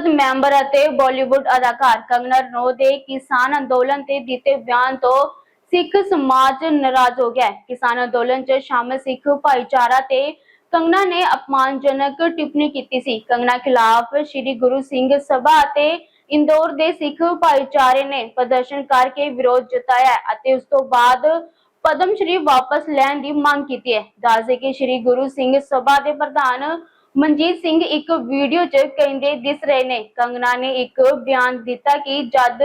ਸੰਸਦ ਮੈਂਬਰ ਅਤੇ ਬਾਲੀਵੁੱਡ ਅਦਾਕਾਰ ਕੰਗਨਾ ਰਣੌਤ ਦੇ ਕਿਸਾਨ ਅੰਦੋਲਨ ਤੇ ਦਿੱਤੇ ਬਿਆਨ ਤੋਂ ਸਿੱਖ ਸਮਾਜ ਨਾਰਾਜ਼ ਹੋ ਗਿਆ ਕਿਸਾਨ ਅੰਦੋਲਨ 'ਚ ਸ਼ਾਮਲ ਸਿੱਖ ਭਾਈਚਾਰਾ ਤੇ ਕੰਗਨਾ ਨੇ ਅਪਮਾਨਜਨਕ ਟਿੱਪਣੀ ਕੀਤੀ ਸੀ। ਕੰਗਨਾ ਖਿਲਾਫ ਸ੍ਰੀ ਗੁਰੂ ਸਿੰਘ ਸਭਾ ਅਤੇ ਇੰਦੌਰ ਦੇ ਸਿੱਖ ਭਾਈਚਾਰੇ ਨੇ ਪ੍ਰਦਰਸ਼ਨ ਕਰਕੇ ਵਿਰੋਧ ਜਤਾਇਆ ਅਤੇ ਉਸ ਤੋਂ ਬਾਅਦ ਪਦਮ ਸ਼੍ਰੀ ਵਾਪਸ ਲੈਣ ਦੀ ਮੰਗ ਕੀਤੀ ਹੈ। ਦੱਸਦੇ ਕਿ ਸ੍ਰੀ ਗੁਰੂ ਸਿੰਘ ਸਭਾ ਦੇ ਪ੍ਰਧਾਨ ਮਨਜੀਤ ਸਿੰਘ ਇੱਕ ਵੀਡੀਓ 'ਚ ਕਹਿੰਦੇ ਦਿਸ ਰਹੇ ਨੇ। ਕੰਗਨਾ ਨੇ ਇੱਕ ਬਿਆਨ ਦਿੱਤਾ ਕਿ ਜਦ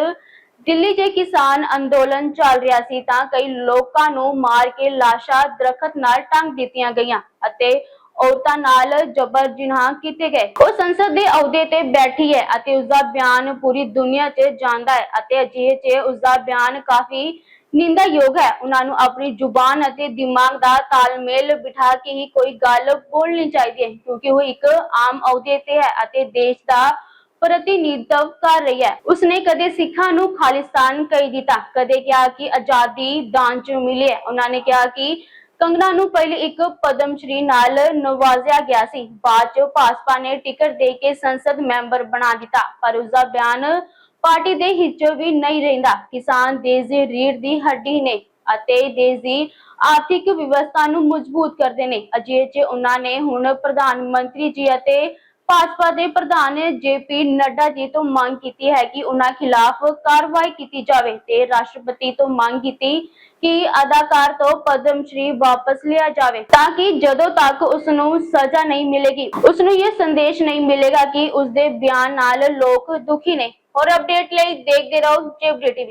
ਦਿੱਲੀ 'ਚ ਕਿਸਾਨ ਅੰਦੋਲਨ ਚੱਲ ਰਿਹਾ ਸੀ ਤਾਂ ਕਈ ਲੋਕਾਂ ਨੂੰ ਮਾਰ ਕੇ ਲਾਸ਼ਾਂ ਦਰਖਤ ਨਾਲ ਟੰਗ ਦਿੱਤੀਆਂ ਗਈਆਂ ਅਤੇ ਔਰਤਾਂ ਨਾਲ ਜਬਰ ਜਿਨਾਹ ਕੀਤੇ ਗਏ। ਉਹ ਸੰਸਦ ਦੇ ਅਹੁਦੇ ਤੇ ਬੈਠੀ ਹੈ ਅਤੇ ਉਸ ਦਾ ਬਿਆਨ ਪੂਰੀ ਦੁਨੀਆ 'ਚ ਜਾਂਦਾ ਹੈ ਅਤੇ ਅਜਿਹੇ 'ਚ ਉਸ ਦਾ ਬਿਆਨ ਕਾਫੀ ਨਿੰਦਾਯੋਗ ਹੈ। ਉਹਨਾਂ ਨੂੰ ਆਪਣੀ ਜ਼ੁਬਾਨ ਅਤੇ ਦਿਮਾਗ ਦਾ ਤਾਲਮੇਲ ਬਿਠਾ ਕੇ ਹੀ ਕੋਈ ਗੱਲ ਬੋਲਣੀ ਚਾਹੀਦੀ ਹੈ, ਕਿਉਂਕਿ ਉਹ ਇੱਕ ਆਮ ਅਹੁਦੇ ਤੇ ਹੈ ਅਤੇ ਦੇਸ਼ ਦਾ ਪ੍ਰਤੀਨਿਧਤਵ ਕਰ ਰਹੀ ਹੈ। ਉਸਨੇ ਕਦੇ ਸਿੱਖਾਂ ਨੂੰ ਖਾਲਿਸਤਾਨ ਕਹਿ ਦਿੱਤਾ, ਕਦੇ ਕਿਹਾ ਕਿ ਆਜ਼ਾਦੀ ਦਾਨ ਚ ਮਿਲੀ ਹੈ। ਉਹਨਾਂ ਨੇ ਕਿਹਾ ਕਿ ਕੰਗਨਾ ਨੂੰ ਪਹਿਲੇ ਇੱਕ ਪਦਮ ਸ਼੍ਰੀ ਨਾਲ ਨਵਾਜ਼ਿਆ ਗਿਆ ਸੀ। ਬਾਅਦ ਚ ਭਾਜਪਾ ਨੇ ਟਿਕਟ ਦੇ ਕੇ ਸੰਸਦ ਮੈਂਬਰ ਬਣਾ ਦਿੱਤਾ, ਪਰ ਉਸ ਦਾ ਬਿਆਨ ਪਾਰਟੀ ਦੇ ਹਿੱਤ ਵੀ ਨਹੀਂ ਰਹਿੰਦਾ। ਕਿਸਾਨ ਦੇਸ਼ ਦੀ ਰੀੜ੍ਹ ਦੀ ਹੱਡੀ ਨੇ ਅਤੇ ਦੇਸ਼ ਦੀ ਆਰਥਿਕ ਵਿਵਸਥਾ ਨੂੰ ਮਜ਼ਬੂਤ ਕਰਦੇ ਨੇ। ਅਜਿਹੇ 'ਚ ਉਹਨਾਂ ਨੇ ਹੁਣ ਪ੍ਰਧਾਨ ਮੰਤਰੀ ਜੀ ਅਤੇ ਭਾਜਪਾ ਦੇ ਪ੍ਰਧਾਨ ਜੇਪੀ ਨੱਡਾ ਜੀ ਤੋਂ ਮੰਗ ਕੀਤੀ ਹੈ ਕਿ ਉਹਨਾਂ ਖਿਲਾਫ ਕਾਰਵਾਈ ਕੀਤੀ ਜਾਵੇ ਤੇ ਰਾਸ਼ਟਰਪਤੀ ਤੋਂ ਮੰਗ ਕੀਤੀ ਕਿ ਅਦਾਕਾਰ ਤੋਂ ਪਦਮ ਸ਼੍ਰੀ ਵਾਪਸ ਲਿਆ ਜਾਵੇ ਤਾਂ ਕਿ ਜਦੋਂ ਤੱਕ ਉਸ ਨੂੰ ਸਜ਼ਾ ਨਹੀਂ ਮਿਲੇਗੀ। ਉਸ ਨੂੰ ਇਹ ਸੰਦੇਸ਼ ਨਹੀਂ ਮਿਲੇਗਾ ਕਿ ਉਸ ਦੇ ਬਿਆਨ ਨਾਲ ਲੋਕ ਦੁਖੀ ਨੇ। ਹੋਰ ਅਪਡੇਟ ਲਈ ਦੇਖਦੇ ਰਹੋ ਜੇਬਡੀ ਟੀਵੀ